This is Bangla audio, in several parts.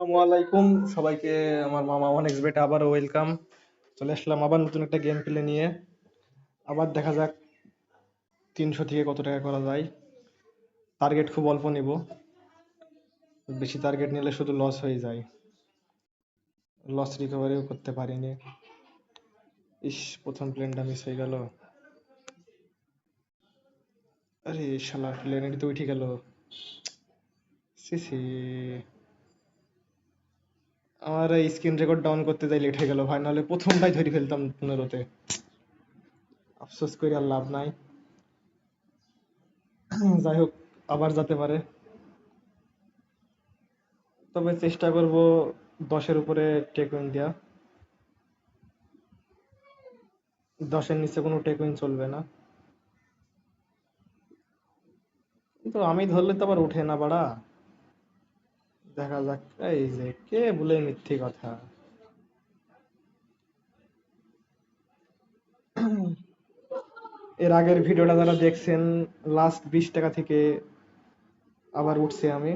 আসসালামু সবাইকে আমার মামা ওয়ান এক্স বেটে ওয়েলকাম চলে আসলাম আবার নতুন একটা গেম প্লে নিয়ে। আবার দেখা যাক তিনশো থেকে কত টাকা করা যায়। টার্গেট খুব অল্প নিব। বেশি টার্গেট নিলে শুধু লস হয়ে যায়। লস রিকভারিও করতে পারিনি। ইস, প্রথম প্লেনটা মিস হয়ে গেল। আরে শালা প্লেনের তো উঠে গেল। সি সি আমার স্ক্রিন রেকর্ড ডাউন করতে যাই লেট হয়ে গেল ভাই, নাহলে প্রথমটাই ধরে ফেলতাম পনেরোতে। আফসোস করে আর লাভ নাই। যাই হোক, আবার যেতে পারে। তবে চেষ্টা করব দশের উপরে টেকুইন দেওয়া দশের নিচে কোনো টেকুইন চলবে না। কিন্তু আমি ধরলে তো আবার উঠে না বাড়া। দেখা যাক। এই যে, কে বলে মিথ্যে কথা? এর আগের ভিডিওটা যারা দেখছেন লাস্ট বিশ টাকা থেকে আবার উঠছে আমি।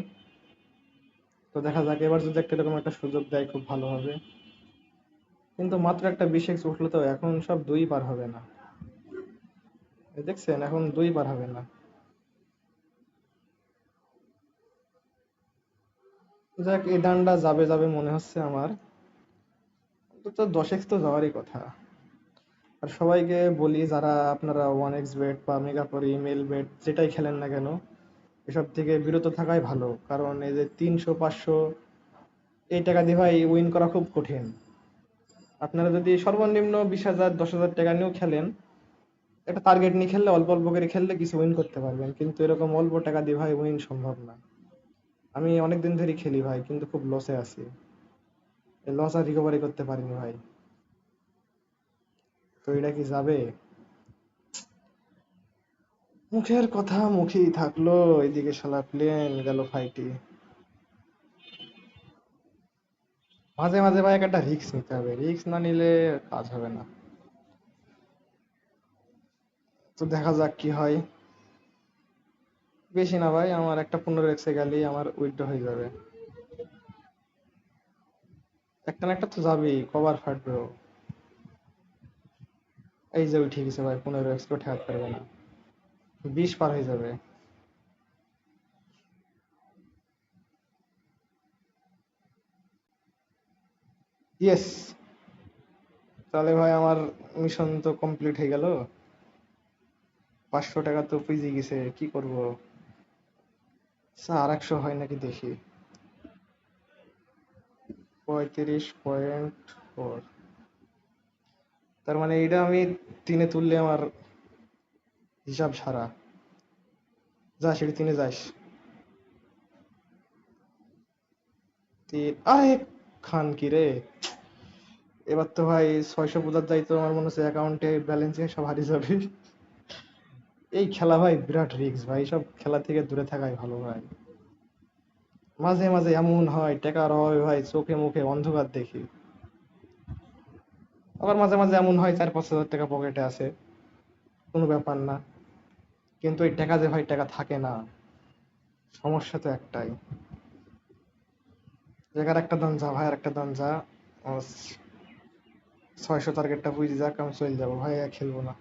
তো দেখা যাক, এবার যদি একটা এরকম একটা সুযোগ দেয়, খুব ভালো হবে। কিন্তু মাত্র একটা বিশ এক্স উঠল তো, এখন সব দুই পার হবে না। দেখছেন, এখন দুই পার হবে না। যাক, এই ডান্ডা যাবে যাবে মনে হচ্ছে আমার। তো দশ এক্স তো যাওয়ারই কথা। আর সবাইকে বলি, যারা আপনারা ওয়ান এক্স বেট বা মেগাপরি মেল বেট যেটাই খেলেন না কেন, এসব থেকে বিরত থাকাই ভালো। কারণ এই যে তিনশো, পাঁচশো, এই টাকা দিয়ে ভাই উইন করা খুব কঠিন। আপনারা যদি সর্বনিম্ন বিশ হাজার, দশ হাজার টাকা নিয়েও খেলেন, একটা টার্গেট নিয়ে খেললে, অল্প অল্প করে খেললে কিছু উইন করতে পারবেন। কিন্তু এরকম অল্প টাকা দিয়ে ভাই উইন সম্ভব না। আমি অনেকদিন ধরেই খেলি ভাই, কিন্তু খুব লসে আছি। লস আর রিকভারি করতে পারিনি ভাই। তো এটা কি যাবে? মুখের কথা মুখেই থাকল, এদিকে শালা প্লেন গেল ফাইটি মাঝে মাঝে ভাই একটা রিস্ক নিতে হবে রিস্ক না নিলে কাজ হবে না। তো দেখা যাক কি হয়। বেশি না ভাই, আমার একটা পনেরো এক্সে গেলেই আমার উইথড্র হয়ে যাবে। একটা না একটা তো যাবেই কভার ফাটবে এই যে উঠে গেছে ভাই, পনেরো এক্স কেউ ঠেকাতে পারবে না। বিশ পার হয়ে যাবে। ইয়েস তাহলে ভাই আমার মিশন তো কমপ্লিট হয়ে গেল। পাঁচশো টাকা তো পুঁজি গেছে, কি করব? আর একশো হয় নাকি দেখি। পঁয়ত্রিশ পয়েন্ট ফোর। তার মানে এটা আমি তিনে তুললে আমার হিসাব সারা। যা সেটি তিনে যাস। তিন খান কি রে? এবার তো ভাই ছয়শো পূজার দায়িত্ব আমার মনে হচ্ছে অ্যাকাউন্টে ব্যালেন্সে সব হারিয়ে যাবে। এই খেলা ভাই বিরাট রিস্ক ভাই সব খেলা থেকে দূরে থাকাই ভালো ভাই। মাঝে মাঝে এমন হয়, টাকার অভাবে ভাই, চোখে মুখে অন্ধকার দেখি। আবার মাঝে মাঝে এমন হয়, চার পাঁচ হাজার টাকা পকেটে আছে, কোনো ব্যাপার না। কিন্তু এই টাকা যে ভাই, টাকা থাকে না। সমস্যা তো একটাই। জায়গার একটা দান যা ভাই আর একটা দান যা ছয়শো টার্গেটটা বুঝে যাক, আমি চলে যাব। ভাই খেলব না।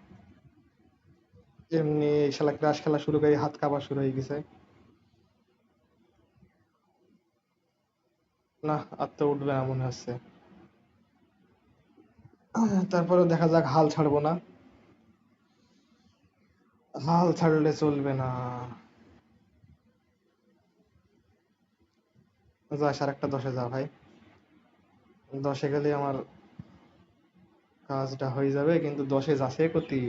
এমনি শালা ক্রাশ খেলা শুরু করে হাত কাঁপা শুরু হয়ে গেছে। না তো উঠবে না মনে হচ্ছে। তারপরে দেখা যাক, হাল ছাড়বো না। হাল ছাড়লে চলবে না। যা সার একটা দশে যা ভাই। দশে গেলে আমার কাজটা হয়ে যাবে, কিন্তু দশে যাচ্ছে কতি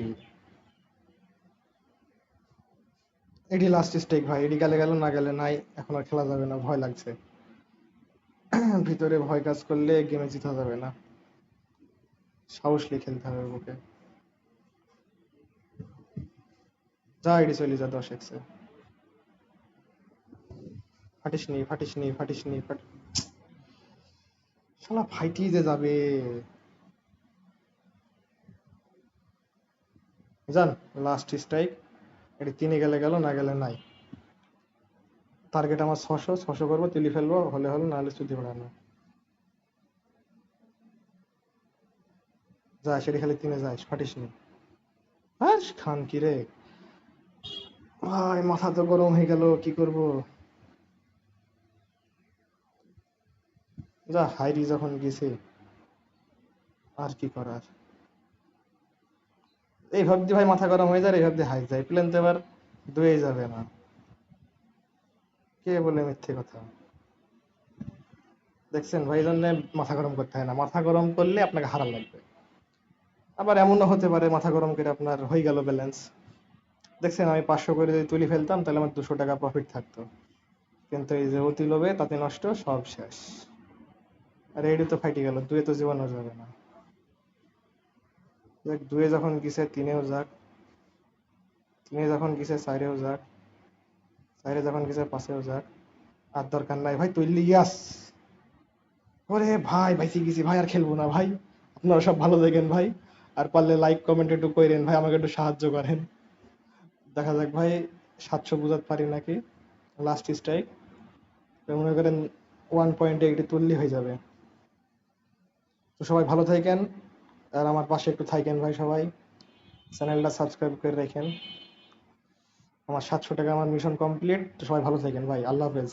এটি লাস্ট স্টেক ভাই এটি গেলে গেল, না গেলে নাই, এখন আর খেলা যাবে না, ভয় লাগছে। ভিতরে ভয় কাজ করলে গেমে জিতা যাবে না। সাহস নিয়ে খেলতে হবে বুকে যা এটি চলে যা দশ এক্সে ফাটিস নি ফাটিস নি ফাটিস নি শালা ফাইটি যে যাবে। জান লাস্ট স্ট্রাইক এটি তিনে গেলে গেল, না গেলে নাই। টার্গেট আমার ছশো ছশো করব, তুলি ফেলব, হলে হলো না নাহলে চুদি বাড়ানো যায়, সেটি খালি তিনে যায় ফাটিস নি। আর, খান কি রে? ভাই, মাথা তো গরম হয়ে গেল, কি করব? যা, হাইরি যখন গেছে, আর কি করার? এই ভাবছি ভাই মাথা গরম হয়ে যায় এই ভাবছি হাই যায় প্লেন তো এবার দুয়ে যাবে না। কে বলে মিথ্যে কথা? দেখছেন ভাই জন্য মাথা গরম করতে হয় না। মাথা গরম করলে আপনাকে হারা লাগবে। আবার এমনও হতে পারে, মাথা গরম করে আপনার হয়ে গেল ব্যালেন্স দেখছেন, আমি পাঁচশো করে যদি তুলি ফেলতাম, তাহলে আমার দুশো টাকা প্রফিট থাকতো। কিন্তু এই যে অতি লোভে, তাতে নষ্ট, সব শেষ। আর এইটি তো ফাইটে গেল, দুয়ে তো জীবনও যাবে না। দেখ, দুয়ে যখন গেছে, তিনেও যাক। তিনে যখন গেছে চারেও যাক। চারে যখন গেছে, পাঁচেও যাক। আর দরকার নাই। ভাই তুই লিয়াস ওরে ভাই ভাই গেছি। ভাই, আর খেলব না, ভাই। আপনারা সব ভালো দেখেন, ভাই। আর পারলে লাইক কমেন্ট একটু করেন ভাই। আমাকে একটু সাহায্য করেন। দেখা যাক, ভাই, সাতশো বুঝাতে পারি নাকি? লাস্ট স্ট্রাইক মনে করেন ওয়ান পয়েন্টে একটি তুললি হয়ে যাবে। তো সবাই ভালো থাকেন। আর আমার পাশে একটু থাকেন ভাই সবাই। চ্যানেলটা সাবস্ক্রাইব করে রাখেন। আমার সাতশো টাকা আমার মিশন কমপ্লিট সবাই ভালো থাকেন ভাই। আল্লাহ হাফেজ।